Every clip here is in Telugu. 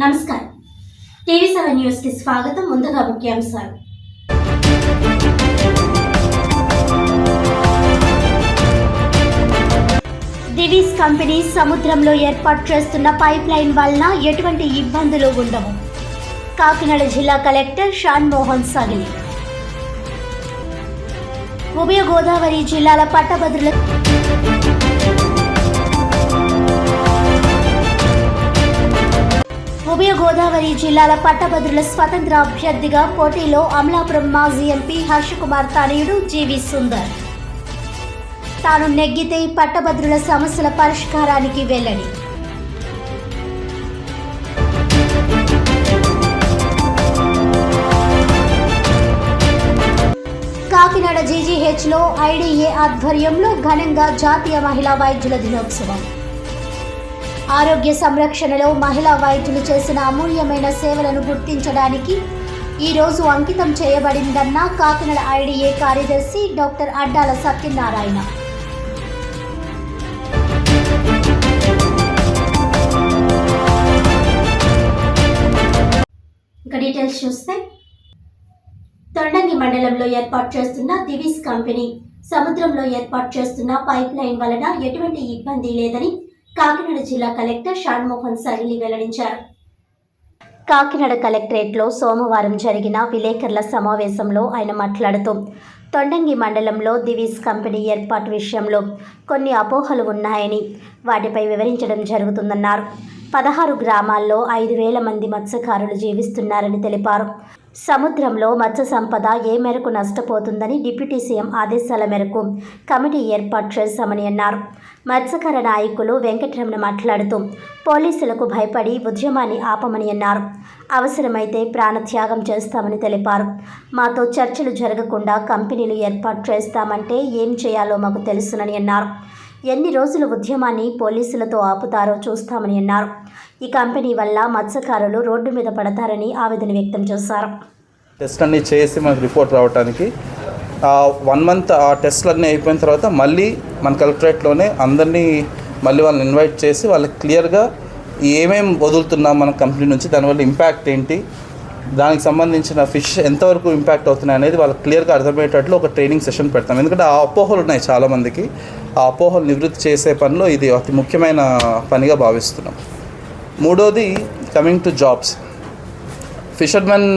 నమస్కారం. టీవీ సెవెన్ న్యూస్కి స్వాగతం ముందుగా ముఖ్యాంశాలు. దివీస్ కంపెనీ సముద్రంలో ఏర్పాటు చేస్తున్న పైప్ లైన్ వలన ఎటువంటి ఇబ్బందులు ఉండవు. కాకినాడ జిల్లా కలెక్టర్ షాన్ మోహన్ సగిలి. ఉభయ గోదావరి జిల్లాల పట్టభద్రుల ఉభయ గోదావరి జిల్లాల పట్టభద్రుల స్వతంత్ర అభ్యర్థిగా పోటీలో అమలాపురం మాజీ ఎంపీ హర్షకుమార్ తనయుడు జీవి సుందర్. తాను నెగ్గితే పట్టభద్రుల సమస్యల పరిష్కారానికి వెళ్ళని. కాకినాడ జీజీహెచ్లో ఐడీఏ ఆధ్వర్యంలో ఘనంగా జాతీయ మహిళా వైద్యుల దినోత్సవం. ఆరోగ్య సంరక్షణలో మహిళా వైద్యులు చేసిన అమూల్యమైన సేవలను గుర్తించడానికి ఈ రోజు అంకితం చేయబడిందన్న కాకినాడ ఐడిఏ కార్యదర్శి డాక్టర్ అడ్డాల సత్యనారాయణ. ఇంకా డీటెయిల్స్ చూస్తే తొండంగి మండలంలో ఏర్పాటు చేస్తున్న దివిస్ కంపెనీ సముద్రంలో ఏర్పాటు చేస్తున్న పైప్ లైన్ వలన ఎటువంటి ఇబ్బంది లేదని కాకినాడ జిల్లా కలెక్టర్ షాన్మోహన్ సగిలి వెల్లడించారు. కాకినాడ కలెక్టరేట్లో సోమవారం జరిగిన విలేకరుల సమావేశంలో ఆయన మాట్లాడుతూ తొండంగి మండలంలో దివీస్ కంపెనీ ఏర్పాటు విషయంలో కొన్ని అపోహలు ఉన్నాయని వాటిపై వివరించడం జరుగుతుందన్నారు. పదహారు గ్రామాల్లో ఐదు వేల మంది మత్స్యకారులు జీవిస్తున్నారని తెలిపారు. సముద్రంలో మత్స్య సంపద ఏ మేరకు నష్టపోతుందని డిప్యూటీ సీఎం ఆదేశాల మేరకు కమిటీ ఏర్పాటు చేశామని అన్నారు. మత్స్యకార నాయకులు వెంకటరమణ మాట్లాడుతూ పోలీసులకు భయపడి ఉద్యమాన్ని ఆపమని అన్నారు. అవసరమైతే ప్రాణత్యాగం చేస్తామని తెలిపారు. మాతో చర్చలు జరగకుండా కంపెనీలు ఏర్పాటు చేస్తామంటే ఏం చేయాలో మాకు తెలుసునని అన్నారు. ఎన్ని రోజులు ఉద్యమాన్ని పోలీసులతో ఆపుతారో చూస్తామని అన్నారు. ఈ కంపెనీ వల్ల మత్స్యకారులు రోడ్డు మీద పడతారని ఆవేదన వ్యక్తం చేశారు. టెస్ట్ అన్ని చేసి మనకు రిపోర్ట్ రావడానికి వన్ మంత్ ఆ టెస్ట్లు అన్నీ అయిపోయిన తర్వాత మళ్ళీ మన కలెక్టరేట్లోనే అందరినీ మళ్ళీ వాళ్ళని ఇన్వైట్ చేసి వాళ్ళకి క్లియర్గా ఏమేమి వదులుతున్నాం మన కంపెనీ నుంచి దానివల్ల ఇంపాక్ట్ ఏంటి దానికి సంబంధించిన ఫిష్ ఎంతవరకు ఇంపాక్ట్ అవుతున్నాయి అనేది వాళ్ళకి క్లియర్గా అర్థమయ్యేటట్లు ఒక ట్రైనింగ్ సెషన్ పెడతాం. ఎందుకంటే ఆ అపోహలు ఉన్నాయి చాలామందికి. ఆ అపోహలు నివృత్తి చేసే పనిలో ఇది అతి ముఖ్యమైన పనిగా భావిస్తున్నాం. మూడోది కమింగ్ టు జాబ్స్ ఫిషర్మెన్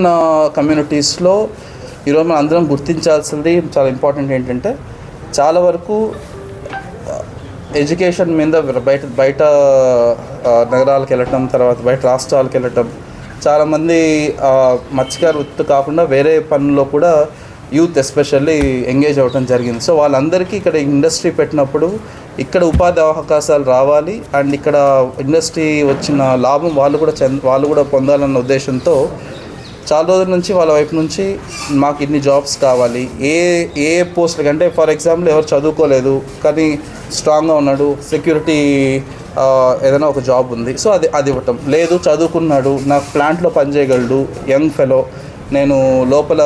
కమ్యూనిటీస్లో ఈరోజు మనం అందరం గుర్తించాల్సింది చాలా ఇంపార్టెంట్ ఏంటంటే చాలా వరకు ఎడ్యుకేషన్ మీద బయట బయట నగరాలకు వెళ్ళటం తర్వాత బయట రాష్ట్రాలకు వెళ్ళటం చాలామంది మత్స్యకార వృత్తి కాకుండా వేరే పనుల్లో కూడా యూత్ ఎస్పెషల్లీ ఎంగేజ్ అవ్వడం జరిగింది. సో వాళ్ళందరికీ ఇక్కడ ఇండస్ట్రీ పెట్టినప్పుడు ఇక్కడ ఉపాధి అవకాశాలు రావాలి. అండ్ ఇక్కడ ఇండస్ట్రీ వచ్చిన లాభం వాళ్ళు కూడా చెంద వాళ్ళు కూడా పొందాలన్న ఉద్దేశంతో చాలా రోజుల నుంచి వాళ్ళ వైపు నుంచి మాకు ఇన్ని జాబ్స్ కావాలి. ఏ ఏ పోస్టులకి అంటే ఫర్ ఎగ్జాంపుల్ ఎవరు చదువుకోలేదు కానీ స్ట్రాంగ్గా ఉన్నాడు సెక్యూరిటీ ఏదైనా ఒక జాబ్ ఉంది. సో అది అది ఇవ్వటం. లేదు చదువుకున్నాడు నాకు ప్లాంట్లో పనిచేయగలడు యంగ్ ఫెలో నేను లోపల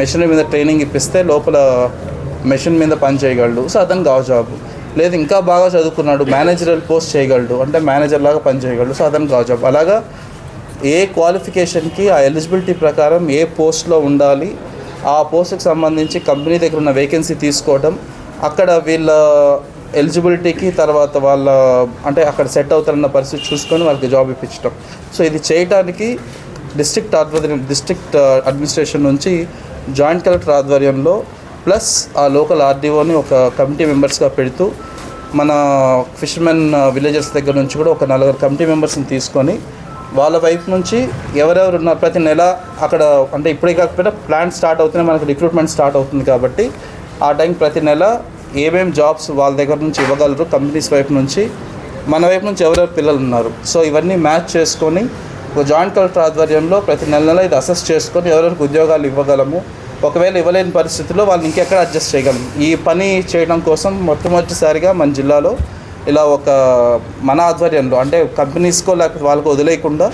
మెషిన్ మీద ట్రైనింగ్ ఇప్పిస్తే లోపల మెషిన్ మీద పని చేయగలడు సో అతను కావ జాబ్ లేదు ఇంకా బాగా చదువుకున్నాడు మేనేజరల్ పోస్ట్ చేయగలడు. అంటే మేనేజర్ లాగా పని చేయగలడు సో అతను కావ జాబ్ అలాగా ఏ క్వాలిఫికేషన్కి ఆ ఎలిజిబిలిటీ ప్రకారం ఏ పోస్ట్లో ఉండాలి ఆ పోస్ట్కి సంబంధించి కంపెనీ దగ్గర ఉన్న వేకెన్సీ తీసుకోవడం అక్కడ వీళ్ళ ఎలిజిబిలిటీకి తర్వాత వాళ్ళ అంటే అక్కడ సెట్ అవుతారన్న పరిస్థితి చూసుకొని వాళ్ళకి జాబ్ ఇప్పించడం సో ఇది చేయడానికి డిస్ట్రిక్ట్ ఆధ్వర్యం డిస్ట్రిక్ట్ అడ్మినిస్ట్రేషన్ నుంచి జాయింట్ కలెక్టర్ ఆధ్వర్యంలో ప్లస్ ఆ లోకల్ ఆర్డీఓని ఒక కమిటీ మెంబర్స్గా పెడుతూ మన ఫిషర్మెన్ విలేజెస్ uh, దగ్గర నుంచి కూడా ఒక నలుగురు కమిటీ మెంబర్స్ని తీసుకొని వాళ్ళ వైపు నుంచి ఎవరెవరు ఉన్నారు ప్రతి నెల అక్కడ అంటే ఇప్పుడే కాకపోయినా ప్లాన్ స్టార్ట్ అవుతూనే మనకు రిక్రూట్మెంట్ స్టార్ట్ అవుతుంది కాబట్టి ఆ టైం ప్రతి నెల ఏమేమి జాబ్స్ వాళ్ళ దగ్గర నుంచి ఇవ్వగలరు కంపెనీస్ వైపు నుంచి? మన వైపు నుంచి ఎవరెవరు పిల్లలు ఉన్నారు? సో ఇవన్నీ మ్యాచ్ చేసుకొని ఒక జాయింట్ కలెక్టర్ ఆధ్వర్యంలో ప్రతి నెల నెల ఇది అసెస్ చేసుకొని ఎవరెవరికి ఉద్యోగాలు ఇవ్వగలము? ఒకవేళ ఇవ్వలేని పరిస్థితుల్లో వాళ్ళని ఇంకెక్కడ అడ్జస్ట్ చేయగలం? ఈ పని చేయడం కోసం మొట్టమొదటిసారిగా మన జిల్లాలో ఇలా ఒక మన ఆధ్వర్యంలో అంటే కంపెనీస్కో లేకపోతే వాళ్ళకు వదిలేయకుండా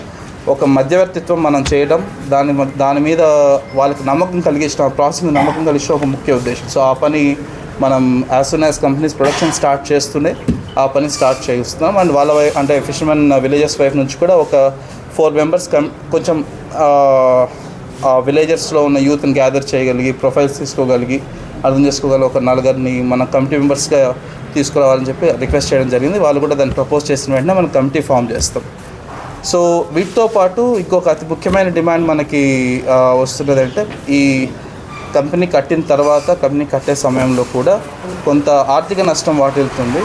ఒక మధ్యవర్తిత్వం మనం చేయడం దాని దాని మీద వాళ్ళకి నమ్మకం కలిగించడం ప్రాసెస్ మీద నమ్మకం కలిగించడం ఒక ముఖ్య ఉద్దేశం. సో ఆ పని మనం as soon as companies production start చేస్తూనే ఆ పని స్టార్ట్ చేయిస్తున్నాం. అండ్ వాళ్ళ వై అంటే ఫిషర్మెన్ విలేజెస్ వైఫ్ నుంచి కూడా ఒక ఫోర్ మెంబర్స్ కం కొంచెం ఆ విలేజెస్లో ఉన్న యూత్ని గ్యాదర్ చేయగలిగి ప్రొఫైల్స్ తీసుకోగలిగి అర్థం చేసుకోగల ఒక నలుగురిని మన కమిటీ మెంబర్స్గా తీసుకురావాలని చెప్పి రిక్వెస్ట్ చేయడం జరిగింది. వాళ్ళు కూడా దాన్ని ప్రపోజ్ చేసిన వెంటనే మనం కమిటీ ఫామ్ చేస్తాం. సో వీటితో పాటు ఇంకొక అతి ముఖ్యమైన డిమాండ్ మనకి వస్తున్నదంటే ఈ కంపెనీ కట్టిన తర్వాత కంపెనీ కట్టే సమయంలో కూడా కొంత ఆర్థిక నష్టం వాటిల్తుంది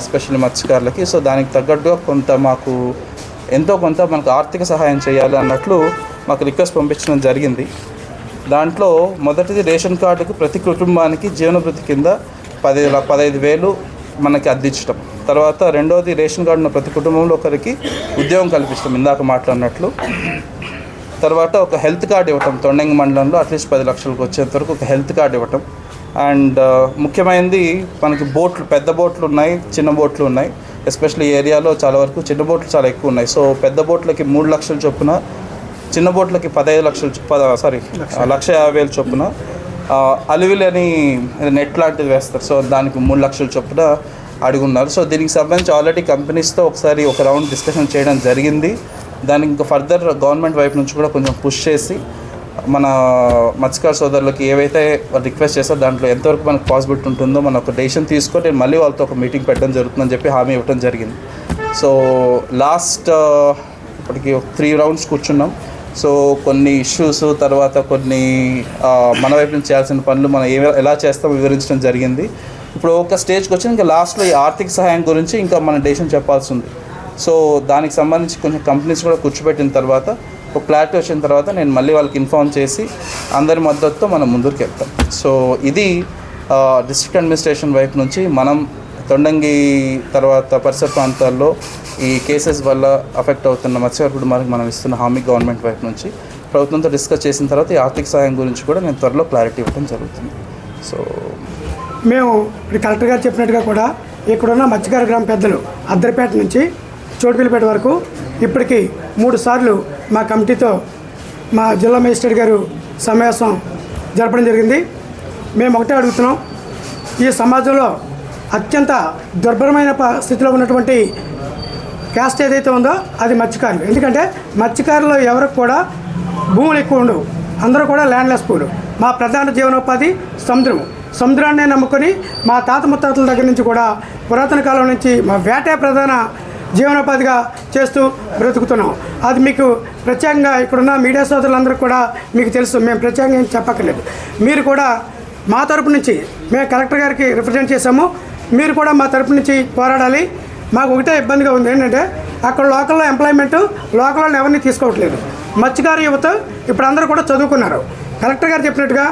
ఎస్పెషల్లీ మత్స్యకారులకి. సో దానికి తగ్గట్టుగా కొంత మాకు ఎంతో కొంత మనకు ఆర్థిక సహాయం చేయాలి అన్నట్లు మాకు రిక్వెస్ట్ పంపించడం జరిగింది. దాంట్లో మొదటిది రేషన్ కార్డుకు ప్రతి కుటుంబానికి జీవనభృతి కింద పది పదహైదు వేలు మనకి అందించడం తర్వాత రెండవది రేషన్ కార్డున్న ప్రతి కుటుంబంలో ఒకరికి ఉద్యోగం కల్పించడం ఇందాక మాట్లాడినట్లు. తర్వాత ఒక హెల్త్ కార్డు ఇవ్వటం తొండంగి మండలంలో అట్లీస్ట్ పది లక్షలకు వచ్చేంత వరకు ఒక హెల్త్ కార్డు ఇవ్వటం. అండ్ ముఖ్యమైనది మనకి బోట్లు పెద్ద బోట్లు ఉన్నాయి చిన్న బోట్లు ఉన్నాయి. ఎస్పెషల్లీ ఏరియాలో చాలా వరకు చిన్న బోట్లు చాలా ఎక్కువ ఉన్నాయి. సో పెద్ద బోట్లకి మూడు లక్షల చొప్పున చిన్న బోట్లకి పదహైదు లక్షలు సారీ లక్ష యాభై వేలు చొప్పున ఆ, అలివిలి అని నెట్ లాంటిది వేస్తారు. సో దానికి మూడు లక్షల చొప్పున అడుగున్నారు. సో దీనికి సంబంధించి ఆల్రెడీ కంపెనీస్తో ఒకసారి ఒక రౌండ్ డిస్కషన్ చేయడం జరిగింది. దానికి ఇంకా ఫర్దర్ గవర్నమెంట్ వైపు నుంచి కూడా కొంచెం పుష్ చేసి మన మత్స్యకార సోదరులకి ఏవైతే రిక్వెస్ట్ చేస్తారో దాంట్లో ఎంతవరకు మనకు పాసిబిలిటీ ఉంటుందో మనం ఒక డెసిషన్ తీసుకొని నేను మళ్ళీ వాళ్ళతో ఒక మీటింగ్ పెట్టడం జరుగుతుందని చెప్పి హామీ ఇవ్వడం జరిగింది. సో లాస్ట్ uh, ఇప్పటికి త్రీ రౌండ్స్ కూర్చున్నాం. సో కొన్ని ఇష్యూస్ తర్వాత కొన్ని uh, మన వైపు నుంచి చేయాల్సిన పనులు మనం ఏ ఎలా చేస్తామో వివరించడం జరిగింది. ఇప్పుడు ఒక స్టేజ్కి వచ్చి ఇంకా లాస్ట్లో ఈ ఆర్థిక సహాయం గురించి ఇంకా మన డెసిషన్ చెప్పాల్సి ఉంది. సో దానికి సంబంధించి కొంచెం కంపెనీస్ కూడా కూర్చోబెట్టిన తర్వాత ఒక క్లారిటీ వచ్చిన తర్వాత నేను మళ్ళీ వాళ్ళకి ఇన్ఫార్మ్ చేసి అందరి మద్దతుతో మనం ముందుకు వెళ్తాం. సో ఇది డిస్ట్రిక్ట్ అడ్మినిస్ట్రేషన్ వైపు నుంచి మనం తొండంగి తర్వాత పరిసర ప్రాంతాల్లో ఈ కేసెస్ వల్ల అఫెక్ట్ అవుతున్న మత్స్యకార మనకు మనం ఇస్తున్న హామీ గవర్నమెంట్ వైపు నుంచి ప్రభుత్వంతో డిస్కస్ చేసిన తర్వాత ఈ ఆర్థిక సహాయం గురించి కూడా నేను త్వరలో క్లారిటీ ఇవ్వడం జరుగుతుంది. సో మేము ఇప్పుడు కలెక్టర్ గారు చెప్పినట్టుగా కూడా ఇక్కడున్న మత్స్యకార గ్రామ పెద్దలు అద్దరిపేట నుంచి చోటుపల్లిపేట వరకు ఇప్పటికి మూడు సార్లు మా కమిటీతో మా జిల్లా మేజిస్ట్రేట్ గారు సమావేశం జరపడం జరిగింది. మేము ఒకటే అడుగుతున్నాం ఈ సమాజంలో అత్యంత దుర్భరమైన ప- స్థితిలో ఉన్నటువంటి క్యాస్ట్ ఏదైతే ఉందో అది మత్స్యకారులు. ఎందుకంటే మత్స్యకారులు ఎవరికి కూడా భూములు ఎక్కువ ఉండవు. అందరూ కూడా ల్యాండ్లెస్ పూలు. మా ప్రధాన జీవనోపాధి సముద్రం. సముద్రాన్నే నమ్ముకొని మా తాత ముత్తాతల దగ్గర నుంచి కూడా పురాతన కాలం నుంచి మా వేటే ప్రధాన జీవనోపాధిగా చేస్తూ బ్రతుకుతున్నాం. అది మీకు ప్రత్యేకంగా ఇక్కడున్న మీడియా సోదరులందరూ కూడా మీకు తెలుసు. మేము ప్రత్యేకంగా ఏం చెప్పక్కర్లేదు. మీరు కూడా మా తరపు నుంచి మేము కలెక్టర్ గారికి రిప్రజెంట్ చేశాము. మీరు కూడా మా తరపు నుంచి పోరాడాలి. మాకు ఒకటే ఇబ్బందిగా ఉంది. ఏంటంటే అక్కడ లోకల్లో ఎంప్లాయ్మెంట్ లోకల్లో ఎవరిని తీసుకోవట్లేదు. మత్స్యకార యువత ఇప్పుడు అందరూ కూడా చదువుకున్నారు. కలెక్టర్ గారు చెప్పినట్టుగా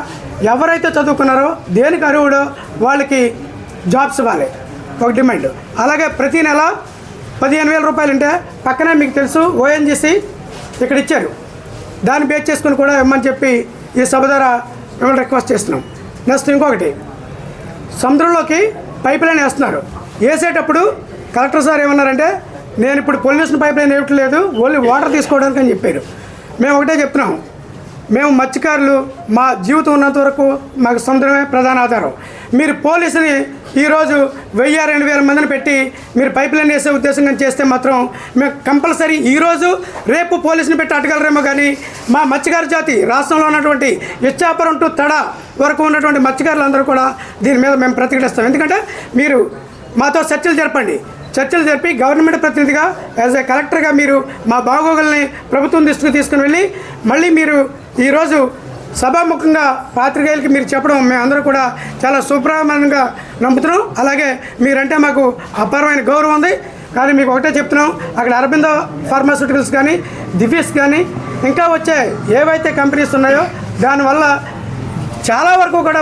ఎవరైతే చదువుకున్నారో దేనికి అర్హుడో వాళ్ళకి జాబ్స్ ఇవ్వాలి. ఒక డిమాండ్. అలాగే ప్రతి నెల పదిహేను వేల రూపాయలు ఉంటే పక్కనే మీకు తెలుసు ఓఎన్జీసీ ఇక్కడ ఇచ్చారు. దాన్ని బేస్ చేసుకుని కూడా ఇమ్మని చెప్పి ఈ సభ ద్వారా మిమ్మల్ని రిక్వెస్ట్ చేస్తున్నాం. నెక్స్ట్ ఇంకొకటి సముద్రంలోకి పైప్ లైన్ వేస్తున్నారు. వేసేటప్పుడు కలెక్టర్ సార్ ఏమన్నారంటే నేను ఇప్పుడు పొల్యూషన్ పైప్ లైన్ వేయట్లేదు ఓన్లీ వాటర్ తీసుకోవడానికి అని చెప్పారు. మేము ఒకటే చెప్తున్నాం. మేము మత్స్యకారులు మా జీవితం ఉన్నంత వరకు మాకు సముద్రమే ప్రధాన ఆధారం. మీరు పోలీసుని ఈరోజు వెయ్యి రెండు వేల మందిని పెట్టి మీరు పైప్ లైన్ వేసే ఉద్దేశంగా చేస్తే మాత్రం మేము కంపల్సరీ ఈరోజు రేపు పోలీసుని పెట్టి అడగలరేమో కానీ మా మత్స్యకారు జాతి రాష్ట్రంలో ఉన్నటువంటి ఇచ్చాపురం టు తడ వరకు ఉన్నటువంటి మత్స్యకారులందరూ కూడా దీని మీద మేము ప్రతిఘటిస్తాం. ఎందుకంటే మీరు మాతో చర్చలు జరపండి. చర్చలు జరిపి గవర్నమెంట్ ప్రతినిధిగా యాజ్ ఏ కలెక్టర్గా మీరు మా బాగోగుల్ని ప్రభుత్వం దృష్టికి తీసుకుని వెళ్ళి మళ్ళీ మీరు ఈరోజు సభాముఖంగా పాత్రికేయులకి మీరు చెప్పడం మేమందరూ కూడా చాలా శుభ్రమంగా నమ్ముతున్నాం. అలాగే మీరంటే మాకు అపారమైన గౌరవం ఉంది. కానీ మీకు ఒకటే చెప్తున్నాం. అక్కడ అరబిందో ఫార్మాస్యూటికల్స్ కానీ దివ్యస్ కానీ ఇంకా వచ్చే ఏవైతే కంపెనీస్ ఉన్నాయో దానివల్ల చాలా వరకు కూడా